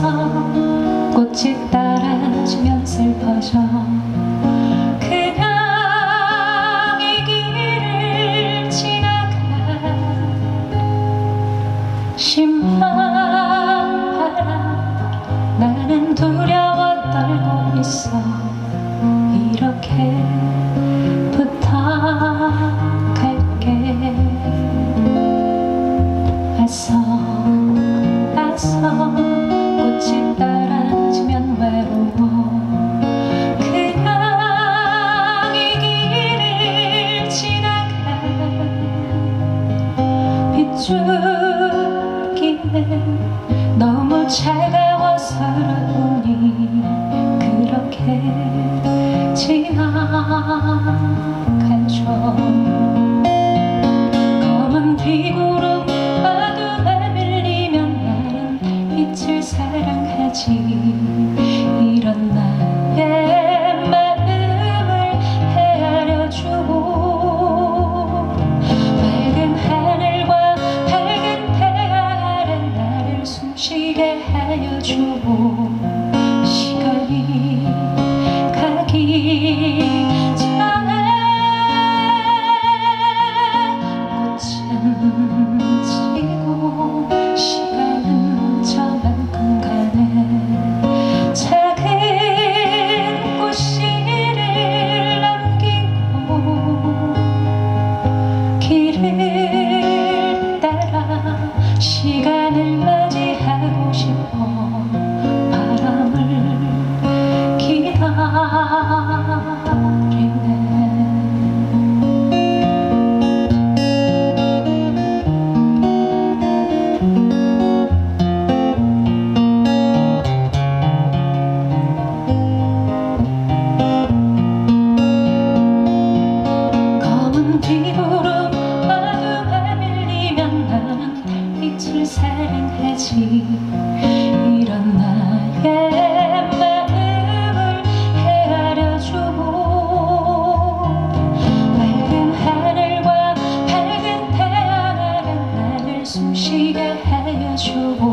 꽃이 따라지면 슬퍼져 그냥 이 길을 지나가 심한 바람 나는 두려워 떨고 있어. 이렇게 부탁할게. 애써 애써 빗줄기는 너무 차가워서 그러니 그렇게 지나가죠 생해지 이런 나의 마음을 헤아려주고 밝은 하늘과 밝은 태양 아래 나를 숨쉬게 하여주고